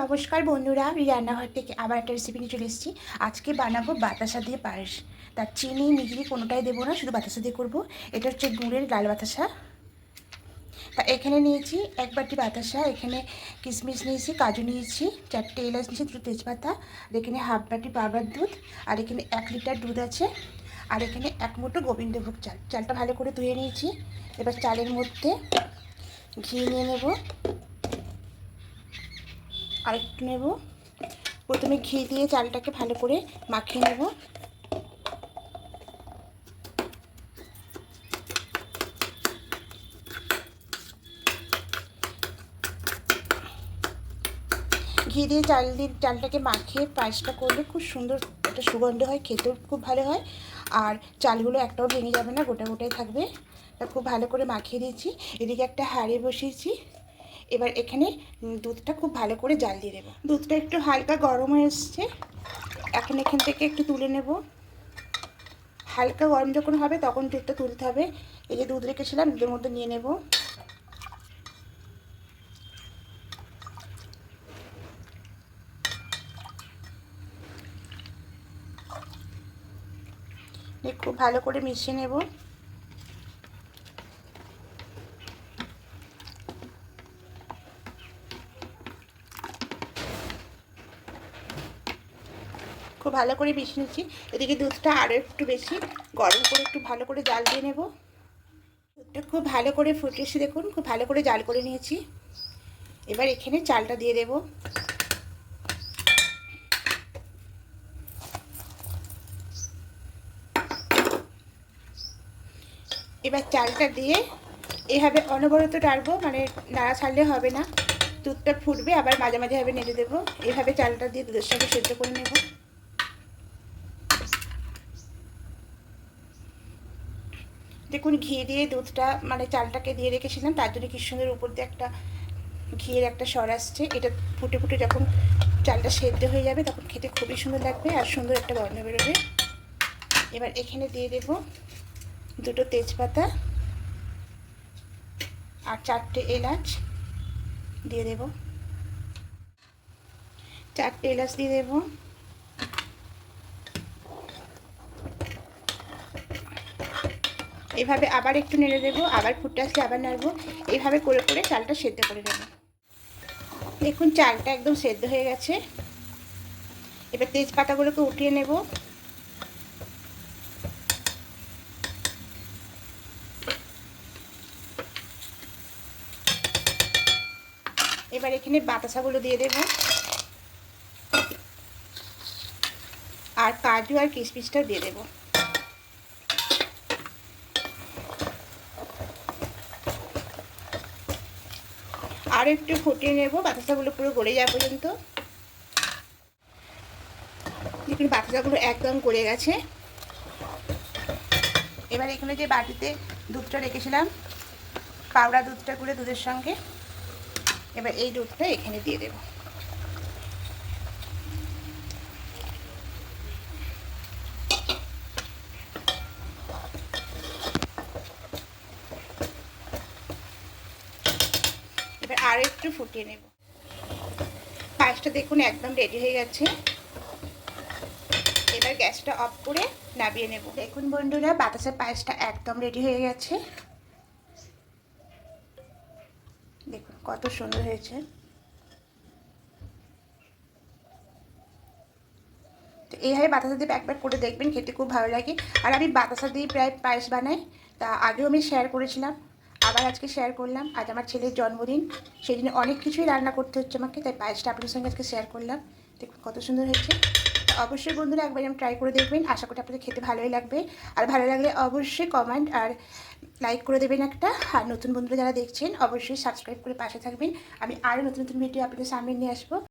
নমস্কার বন্ধুরা, আমি রান্নাঘর থেকে আবার একটা রেসিপি নিয়ে চলে এসেছি। আজকে বানাবো বাতাসা দিয়ে পায়েস। তার চিনি মিগড়ি কোনোটাই দেবো না, শুধু বাতাসা দিয়ে করব। এটা হচ্ছে গুড়ের লাল বাতাসা। তা এখানে নিয়েছি এক বাটি বাতাসা, এখানে কিশমিশ নিয়েছি, কাজু নিয়েছি, চারটে এলাচ নিয়েছি, দুটো তেজপাতা, আর এখানে হাফ বাটি পাউডার দুধ, আর এখানে এক লিটার দুধ আছে, আর এখানে এক মুঠো গোবিন্দভোগ চাল। চালটা ভালো করে ধুয়ে নিয়েছি। এবার চালের মধ্যে ঘি নিয়ে নেব। আরেকটু নেব। প্রথমে ঘি দিয়ে চালটাকে ভালো করে মাখিয়ে নেব। ঘি দিয়ে চাল দিয়ে চালটাকে মাখিয়ে পায়েসটা করলে খুব সুন্দর একটা সুগন্ধ হয়, খেতেও খুব ভালো হয়। আর চালগুলো একটাও ভেঙে যাবে না, গোটা গোটাই থাকবে। খুব ভালো করে মাখিয়ে দিয়েছি। এদিকে একটা হাঁড়ি বসিয়েছি। এবার এখানে দুধটা খুব ভালো করে জাল দিয়ে দেবো। দুধটা একটু হালকা গরম হয়ে এসছে। এখন এখান থেকে একটু তুলে নেব। হালকা গরম যখন হবে তখন দুধটা তুলতে হবে। এই যে দুধ রেখেছিলাম, দুধের মধ্যে নিয়ে নেব। খুব ভালো করে মিশিয়ে নেব। খুব ভালো করে মিশিয়ে নিচ্ছি। এদিকে দুধটা আরও একটু বেশি গরম করে একটু ভালো করে জাল দিয়ে নেব। দুধটা খুব ভালো করে ফুটেছে দেখুন, খুব ভালো করে জাল করে নিয়েছি। এবার এখানে চালটা দিয়ে দেব। এবার চালটা দিয়ে এভাবে অনবরত টাড়বো মানে নাড়া ছাড়লে হবে না। দুধটা ফুটবে, আবার মাঝে মাঝে এভাবে নেড়ে দেবো। এভাবে চালটা দিয়ে দুধের সঙ্গে সেদ্ধ করে নেব। দেখুন, ঘি দিয়ে দুধটা মানে চালটাকে দিয়ে রেখেছিলাম, তার জন্য কি সুন্দর উপর দিয়ে একটা ঘিয়ের একটা স্বর আসছে। এটা ফুটে ফুটে যখন চালটা সেদ্ধ হয়ে যাবে, তখন খেতে খুবই সুন্দর লাগবে আর সুন্দর একটা গন্ধ বেরোবে। এবার এখানে দিয়ে দেব দুটো তেজপাতা আর চারটে এলাচ দিয়ে দেব। চারটে এলাচ দিয়ে দেবো। এভাবে আবার একটু নেড়ে দেবো, আবার ফুটে আসলে আবার নাড়বো। এইভাবে করে করে চালটা সেদ্ধ করে নেব। দেখুন, চালটা একদম সেদ্ধ হয়ে গেছে। এবার তেজপাতাগুলোকে উঠিয়ে নেব। এবার এখানে বাতাসাগুলো দিয়ে দেব। আর কাজু আর কিশমিশটাও দিয়ে দেবো। আর একটু ফুটিয়ে নেব, বাতাসাগুলো পুরো গড়ে যাওয়া পর্যন্ত। দেখুন, বাতাসাগুলো একদম গড়ে গেছে। এবার এখানে যে বাটিতে দুধটা রেখেছিলাম, পাউডার দুধটা করে দুধের সঙ্গে, এবার এই দুধটা এখানে দিয়ে দেবো। আরও একটু ফুটিয়ে নেব। পায়েসটা দেখুন একদম রেডি হয়ে গেছে। এবার গ্যাসটা অফ করে নামিয়ে নেব। দেখুন বন্ধুরা, বাতাসের পায়েসটা একদম রেডি হয়ে গেছে। দেখুন কত সুন্দর হয়েছে। তো এইভাবে বাতাসা দিয়ে একবার করে দেখবেন, খেতে খুব ভালো লাগে। আর আমি বাতাসা দিয়ে প্রায় পায়েস বানাই, তা আগেও আমি শেয়ার করেছিলাম। আবার আজকে শেয়ার করলাম। আজ আমার ছেলের জন্মদিন। সেই দিনে অনেক কিছুই রান্না করতে হচ্ছে আমাকে, তাই পায়েসটা আপনাদের সঙ্গে আজকে শেয়ার করলাম। দেখুন কত সুন্দর হয়েছে। অবশ্যই বন্ধুরা একবার আমি ট্রাই করে দেখবেন। আশা করি আপনাদের খেতে ভালোই লাগবে। আর ভালো লাগলে অবশ্যই কমেন্ট আর লাইক করে দেবেন একটা। আর নতুন বন্ধুরা যারা দেখছেন, অবশ্যই সাবস্ক্রাইব করে পাশে থাকবেন। আমি আরও নতুন নতুন ভিডিও আপনাদের সামনে নিয়ে আসব।